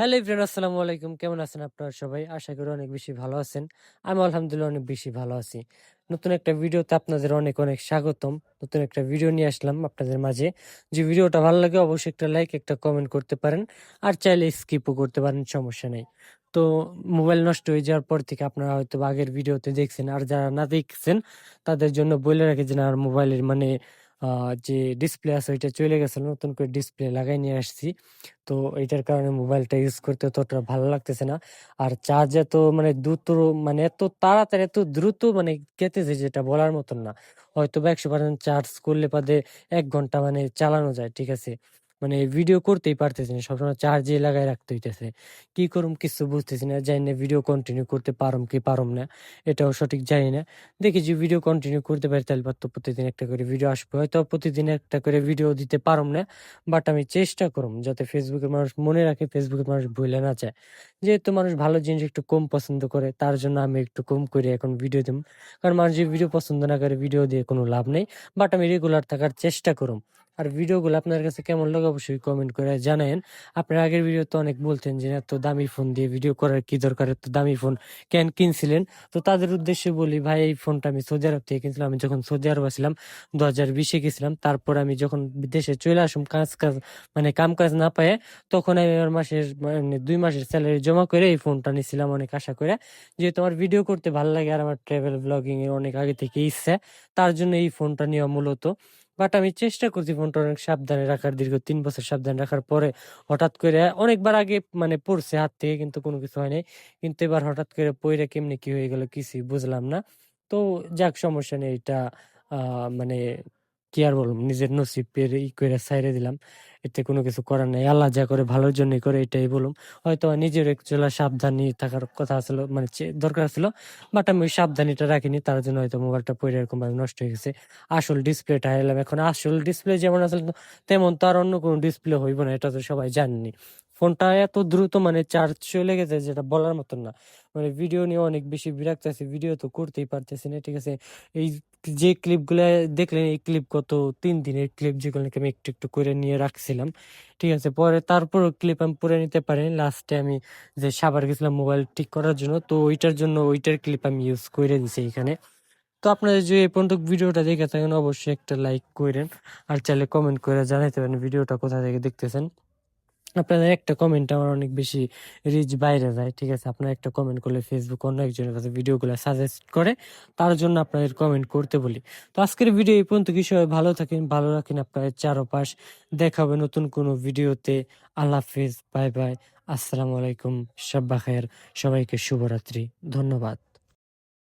Hello friend আসসালামু আলাইকুম। কেমন আছেন আপনারা সবাই? আশা করি অনেক বেশি ভালো আছেন। আমি আলহামদুলিল্লাহ অনেক বেশি ভালো আছি। নতুন একটা ভিডিওতে আপনাদের অনেক অনেক স্বাগতম। নতুন একটা ভিডিও নিয়ে আসলাম আপনাদের মাঝে। যে ভিডিওটা ভালো লাগে অবশ্যই একটা লাইক একটা কমেন্ট করতে পারেন। আর চাইলে স্কিপও করতে পারেন, সমস্যা নেই। তো মোবাইল নষ্ট হয়ে যাওয়ার পর থেকে আপনারা হয়তো আগের ভিডিওতে দেখছেন। আর যারা না দেখছেন, তাদের জন্য বলে রাখি যে আর মোবাইলের মানে যে ডিসপ্লে আছে, ওইটা চলে গেছে, নতুন করে ডিসপ্লে লাগাই নিয়ে আসছি। তো এটার কারণে মোবাইলটা ইউজ করতে ততটা ভালো লাগতেছে না। আর চার্জ এত মানে দ্রুত মানে এত তাড়াতাড়ি, এত দ্রুত মানে কেটেছে যেটা বলার মতন না। হয়তো বা একশো পার্সেন্ট চার্জ করলে বাদে এক ঘণ্টা মানে চালানো যায়, ঠিক আছে? মানে ভিডিও করতেই পারতেছি না, সবসময় চার্জে লাগাই রাখতে হইতেছে। কি করুম কিছু বুঝতেছি না, জানি না ভিডিও কন্টিনিউ করতে পারুম কি পারুম না, এটাও সঠিক জানি না। দেখি যে ভিডিও কন্টিনিউ করতে পারি, তাহলে তো প্রতিদিন একটা করে ভিডিও আসবে। হয়তো প্রতিদিন একটা করে ভিডিও দিতে পারুম না বাট আমি চেষ্টা করুম যাতে ফেসবুকের মানুষ মনে রাখে ফেসবুকের মানুষ ভুলে না যায়। যেহেতু মানুষ ভালো জিনিস একটু কম পছন্দ করে, তার জন্য আমি একটু কম করে এখন ভিডিও দিম। কারণ মানুষ যে ভিডিও পছন্দ না করে ভিডিও দিয়ে কোনো লাভ নেই বাট আমি রেগুলার থাকার চেষ্টা করুম। আর ভিডিওগুলো আপনার কাছে কেমন লাগে অবশ্যই কমেন্ট করে জানায়েন। আপনার আগের ভিডিও তো অনেক বলতেন যে, এত দামি ফোন দিয়ে ভিডিও করার কি দরকার? এত দামি ফোন কেন কিনছিলেন? তো তাদের উদ্দেশ্যে বলি, ভাই, এই ফোনটা আমি সৌদি আরব থেকে কিনছিলাম। আমি যখন সৌদি আরব ছিলাম দু হাজার বিশে গেছিলাম। তারপর আমি যখন দেশে চলে আসুম, কাজ কাজ মানে কাম কাজ না পায়ে, তখন আমি আমার মাসের মানে দুই মাসের স্যালারি জমা করে এই ফোনটা নিয়েছিলাম অনেক আশা করে। যেহেতু আমার ভিডিও করতে ভালো লাগে আর আমার ট্রাভেল ব্লগিং এর অনেক আগে থেকে ইচ্ছা, তার জন্য এই ফোনটা নেওয়া মূলত। বাট আমি চেষ্টা করছি ফোনটা অনেক সাবধানে রাখার, দীর্ঘ তিন বছর সাবধানে রাখার পরে হঠাৎ করে অনেকবার আগে মানে পড়ছে হাত থেকে, কিন্তু কোনো কিছু হয় নাই। কিন্তু এবার হঠাৎ করে পইরা কেমনি কি হয়ে গেল কিছুই বুঝলাম না। তো যাক, সমস্যা নেই, এটা মানে কি আর বলব, নিজের নসিবের ই করে সাইরে দিলাম। এতে কোনো কিছু করার নাই। আল্লাহ যা করে ভালোর জন্যই করে, এটাই বলুম হয়তো নিজের একচুয়ালি সাবধানী থাকার কথা ছিল মানে দরকার ছিল বাট আমি ওই সাবধানীটা রাখিনি, তার জন্য হয়তো মোবাইলটা পড়ে এরকম ভাবে নষ্ট হয়ে গেছে। আসল ডিসপ্লেটা হারালাম এখন। আসল ডিসপ্লে যেমন আসলে তেমন তো আর অন্য কোনো ডিসপ্লে হইব না, এটা তো সবাই জানেনি ফোনটা এত দ্রুত মানে চার্জ চলে গেছে যেটা বলার মতন না। মানে ভিডিও নিয়ে অনেক বেশি বিরক্ত আছে ভিডিও তো করতেই পারতেছি না, ঠিক আছে? এই যে ক্লিপগুলো দেখলেন, এই ক্লিপ কত তিন দিনের ক্লিপ যেগুলো আমি একটু একটু করে নিয়ে রাখছিলাম ঠিক আছে, পরে তারপর ক্লিপ আমি পরে নিতে পারিনি। লাস্টে আমি যে সাবার গেছিলাম মোবাইল ঠিক করার জন্য, তো ওইটার জন্য ওইটার ক্লিপ আমি ইউজ করে দিছি এখানে। তো আপনারা যে এই পর্যন্ত ভিডিওটা দেখে থাকেন, অবশ্যই একটা লাইক করেন। আর চাইলে কমেন্ট করে জানাইতে পারেন ভিডিওটা কোথা থেকে দেখতেছেন। আপনাদের একটা কমেন্ট আমার অনেক বেশি রিচ বাইরে যায়, ঠিক আছে? আপনার একটা কমেন্ট করলে ফেসবুক অন্য একজনের কাছে ভিডিওগুলো সাজেস্ট করে, তার জন্য আপনাদের কমেন্ট করতে বলি। তো আজকের ভিডিও এই পর্যন্ত, কি সবাই ভালো থাকেন, ভালো রাখেন আপনাদের চারপাশ। দেখা হবে নতুন কোনো ভিডিওতে আল্লাহ হাফিজ বাই বাই আসসালামু আলাইকুম সাব্বা খায়ের, সবাইকে শুভরাত্রি, ধন্যবাদ।